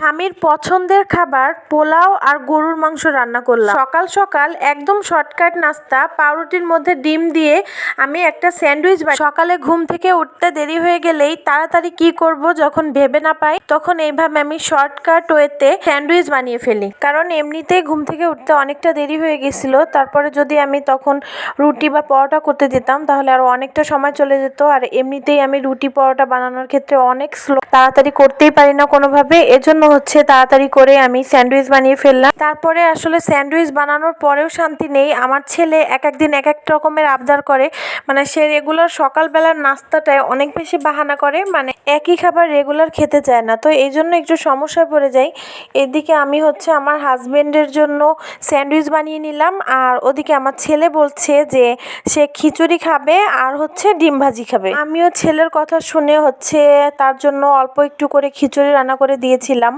স্বামীর পছন্দের খাবার পোলাও আর গরুর মাংস রান্না করলাম। সকাল সকাল একদম শর্টকাট নাস্তা, পাউরুটির মধ্যে ডিম দিয়ে আমি একটা স্যান্ডউইচ সকালে ঘুম থেকে উঠতে দেরি হয়ে গেলেই তাড়াতাড়ি কি করব যখন ভেবে না পাই, তখন এইভাবে আমি শর্টকাট ওয়েতে স্যান্ডউইচ বানিয়ে ফেলি। কারণ এমনিতেই ঘুম থেকে উঠতে অনেকটা দেরি হয়ে গেছিল, তারপরে যদি আমি তখন রুটি বা পরোটা করতে যেতাম, তাহলে আরও অনেকটা সময় চলে যেত। আর এমনিতেই আমি রুটি, পরোটা বানানোর ক্ষেত্রে অনেক স্লো তাড়াতাড়ি করতেই পারি না কোনোভাবে। এজন্য হচ্ছে, তাড়াতাড়ি করে আমি স্যান্ডউইচ বানিয়ে ফেললাম। তারপরে আসলে স্যান্ডউইচ বানানোর পরেও শান্তি নেই। আমার ছেলে এক এক দিন এক এক রকমের আবদার করে। মানে সে রেগুলার সকালবেলার নাস্তাটায় অনেক বেশি বাহানা করে। মানে একই খাবার রেগুলার খেতে চায় না। তো এই জন্য একটু সমস্যায় পড়ে যাই। এদিকে আমি হচ্ছে আমার হাজবেন্ডের জন্য স্যান্ডউইচ বানিয়ে নিলাম। আর ওদিকে আমার ছেলে বলছে যে, সে খিচুড়ি খাবে আর হচ্ছে ডিম ভাজি খাবে। আমিও ছেলের কথা শুনে হচ্ছে তার জন্য অল্প একটু করে খিচুড়ি রান্না করে দিয়েছিলাম।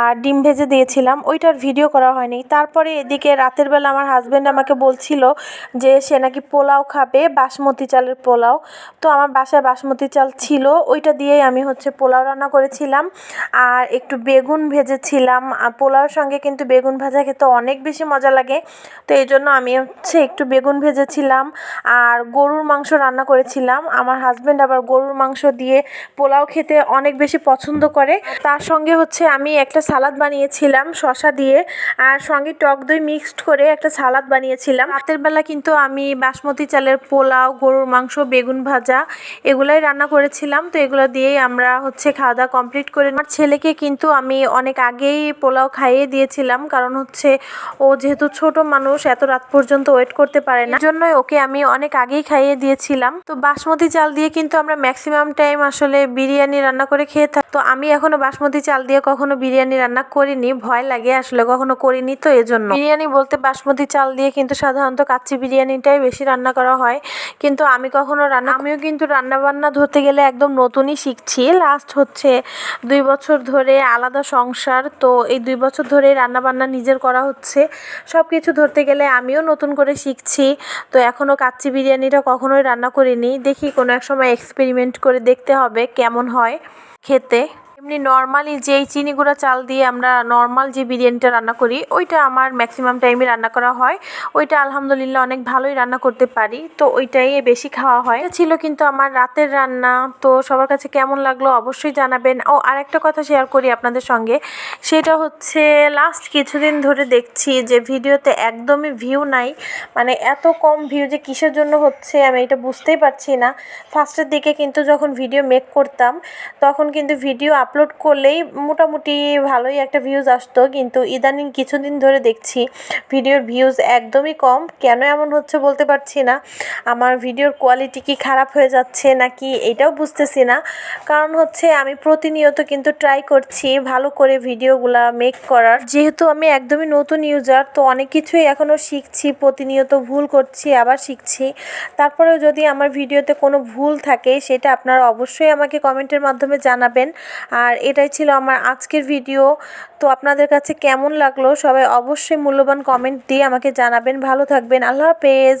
আর ডিম ভেজে দিয়েছিলাম, ওইটার ভিডিও করা হয়নি। তারপরে এদিকে রাতের বেলা আমার হাজব্যান্ড আমাকে বলছিল যে সে নাকি পোলাও খাবে, বাসমতি চালের পোলাও। তো আমার বাসায় বাসমতি চাল ছিল, ওইটা দিয়েই আমি হচ্ছে পোলাও রান্না করেছিলাম। আর একটু বেগুন ভেজেছিলাম। পোলাওর সঙ্গে কিন্তু বেগুন ভাজা খেতে অনেক বেশি মজা লাগে। তো এই জন্য আমি হচ্ছে একটু বেগুন ভেজেছিলাম আর গরুর মাংস রান্না করেছিলাম। আমার হাজব্যান্ড আবার গরুর মাংস দিয়ে পোলাও খেতে অনেক বেশি পছন্দ করে। তার সঙ্গে হচ্ছে আমি একটা সালাদ বানিয়েছিলাম শশা দিয়ে, আর সঙ্গে টক দই মিক্সড করে একটা সালাদ বানিয়েছিলাম। রাতের বেলা কিন্তু আমি বাসমতি চালের পোলাও, গরুর মাংস, বেগুন ভাজা এগুলাই রান্না করেছিলাম। তো এগুলো দিয়েই আমরা হচ্ছে খাওয়া দাওয়া কমপ্লিট করে আমার ছেলেকে কিন্তু আমি অনেক আগেই পোলাও খাইয়ে দিয়েছিলাম, কারণ হচ্ছে ও যেহেতু ছোট মানুষ, এত রাত পর্যন্ত ওয়েট করতে পারে না। জন্যই ওকে আমি অনেক আগেই খাইয়ে দিয়েছিলাম। তো বাসমতি চাল দিয়ে কিন্তু আমরা ম্যাক্সিমাম টাইম আসলে বিরিয়ানি রান্না করে খেয়ে থাকি তো আমি এখনও বাসমতি চাল দিয়ে কখনো বিরিয়ানি রান্না করিনি, ভয় লাগে আসলে, কখনো করিনি তো এজন্য। বিরিয়ানি বলতে বাসমতি চাল দিয়ে কিন্তু সাধারণত কাচ্চি বিরিয়ানিটাই বেশি রান্না করা হয়। কিন্তু আমি কখনো রান্না, আমিও কিন্তু রান্না বান্না ধরতে গেলে একদম নতুনই শিখছি। লাস্ট হচ্ছে দুই বছর ধরে আলাদা সংসার, তো এই দুই বছর ধরে রান্না বান্না নিজের করা হচ্ছে। সব কিছু ধরতে গেলে আমিও নতুন করে শিখছি। তো এখনও কাচ্চি বিরিয়ানিটা কখনোই রান্না করিনি। দেখি কোনো এক সময় এক্সপেরিমেন্ট করে দেখতে হবে কেমন হয় খেতে। এমনি নর্মালি যেই চিনি গুঁড়া চাল দিয়ে আমরা নর্মাল যে বিরিয়ানিটা রান্না করি, ওইটা আমার ম্যাক্সিমাম টাইমে রান্না করা হয়। ওইটা আলহামদুলিল্লাহ অনেক ভালোই রান্না করতে পারি। তো ওইটাই বেশি খাওয়া হয়। ছিল কিন্তু আমার রাতের রান্না। তো সবার কাছে কেমন লাগল অবশ্যই জানাবেন। ও, আরেকটা কথা শেয়ার করি আপনাদের সঙ্গে। সেটা হচ্ছে লাস্ট কিছুদিন ধরে দেখছি যে ভিডিওতে একদমই ভিউ নাই। মানে এত কম ভিউ যে কিসের জন্য হচ্ছে আমি এটা বুঝতেই পারছি না। ফার্স্টের দিকে কিন্তু যখন ভিডিও মেক করতাম, তখন কিন্তু ভিডিও আপলোড করলেই মোটামুটি ভালোই একটা ভিউজ আসতো। কিন্তু ইদানিং কিছুদিন ধরে দেখছি ভিডিওর ভিউজ একদমই কম। কেন এমন হচ্ছে বলতে পারছি না। আমার ভিডিওর কোয়ালিটি কি খারাপ হয়ে যাচ্ছে নাকি এটাও বুঝতেছি না। কারণ হচ্ছে আমি প্রতিনিয়ত কিন্তু ট্রাই করছি ভালো করে ভিডিওগুলা মেক করার। যেহেতু আমি একদমই নতুন ইউজার তো অনেক কিছুই এখনও শিখছি, প্রতিনিয়ত ভুল করছি, আবার শিখছি। তারপরেও যদি আমার ভিডিওতে কোনো ভুল থাকে, সেটা আপনারা অবশ্যই আমাকে কমেন্টের মাধ্যমে জানাবেন। আর এটাই ছিল আমার আজকের ভিডিও তো আপনাদের কাছে কেমন লাগল? সবাই অবশ্যই মূল্যবান কমেন্ট দিয়ে আমাকে জানাবেন। ভালো থাকবেন। আল্লাহ হাফেজ।